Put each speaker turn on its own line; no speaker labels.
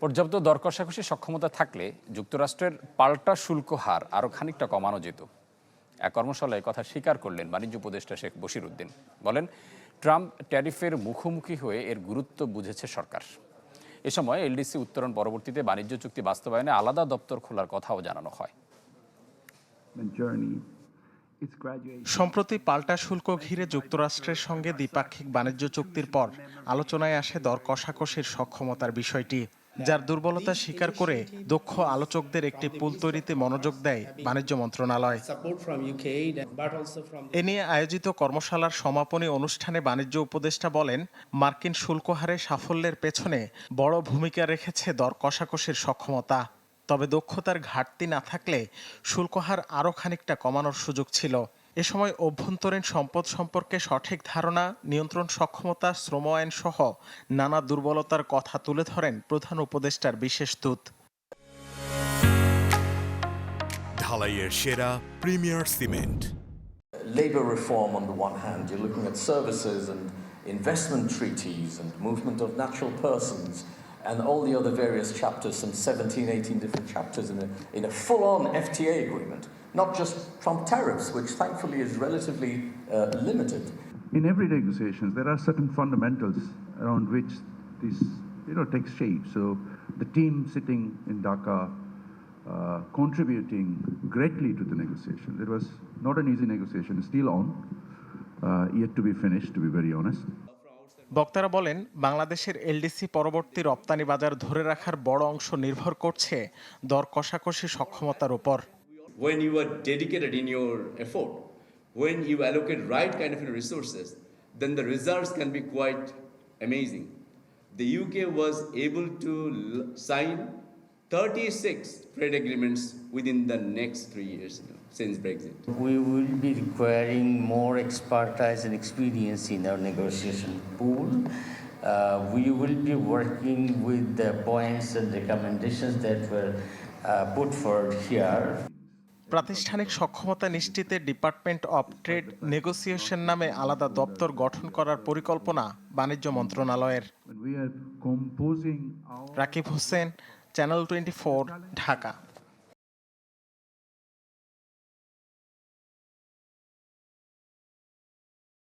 পর্যাপ্ত দর কষাকষি সক্ষমতা থাকলে যুক্তরাষ্ট্রের পাল্টা শুল্ক হার আরও খানিকটা কমানো যেত। এক কর্মশালায় কথা স্বীকার করলেন বাণিজ্য উপদেষ্টা শেখ বশির উদ্দিন বলেন ট্রাম্প ট্যারিফের মুখোমুখি হয়ে এর গুরুত্ব বুঝেছে সরকার। এ সময় এলডিসি উত্তরণ পরবর্তীতে বাণিজ্য চুক্তি বাস্তবায়নে আলাদা দপ্তর খোলার কথাও জানানো হয়.
সম্প্রতি পাল্টা শুল্ক ঘিরে যুক্তরাষ্ট্রের সঙ্গে দ্বিপাক্ষিক বাণিজ্য চুক্তির পর আলোচনায় আসে দর কষাকষির সক্ষমতার বিষয়টি। যার দুর্বলতা স্বীকার করে দক্ষ আলোচকদের একটি পুল তৈরিতে মনোযোগ দেয় বাণিজ্য মন্ত্রণালয়। এ নিয়ে আয়োজিত কর্মশালার সমাপনী অনুষ্ঠানে বাণিজ্য উপদেষ্টা বলেন মার্কিন শুল্ক হারে সাফল্যের পেছনে বড় ভূমিকা রেখেছে দর কষাকষির সক্ষমতা। তবে দক্ষতার ঘাটতি না থাকলে শুল্ক হার আরও খানিকটা কমানোর সুযোগ ছিল। এ সময় অভ্যন্তরীণ সম্পদ সম্পর্কে সঠিক ধারণা নিয়ন্ত্রণ সক্ষমতা শ্রম আইন সহ নানা দুর্বলতার কথা তুলে ধরেন প্রধান উপদেষ্টার বিশেষ দূত
ঢালাইয়ের সেরা premier cement
labour reform on the one hand, you're looking at services and investment treaties and movement of natural persons and all the other various chapters, some 17, 18 different chapters in a, in a full on FTA agreement, not just Trump tariffs, which thankfully is relatively uh, limited.
In every negotiation, there are certain fundamentals around which this, you know, takes shape. So the team sitting in Dhaka uh, contributing greatly to the negotiation. It was not an easy negotiation, it's still on, uh, yet to be finished, to be very honest.
বক্তারা বলেন বাংলাদেশের LDC পরবর্তী রপ্তানি বাজার ধরে রাখার বড় অংশ নির্ভর করছে দর কষাকষি সক্ষমতার উপর
when you are dedicated in your effort, when you allocate right kind of resources, then the results can be quite amazing. The UK was able to sign 36 trade agreements within the next three years you know, since Brexit.
We will be requiring more expertise and experience in our negotiation pool. Uh, we will be working with the points and recommendations that were uh, put forward here.
প্রাতিষ্ঠানিক সক্ষমতা নিশ্চিতে department of trade negotiation নামে আলাদা দপ্তর গঠন করার পরিকল্পনা বাণিজ্য মন্ত্রণালয়ের। Rakib Hossain channel twenty Dhaka.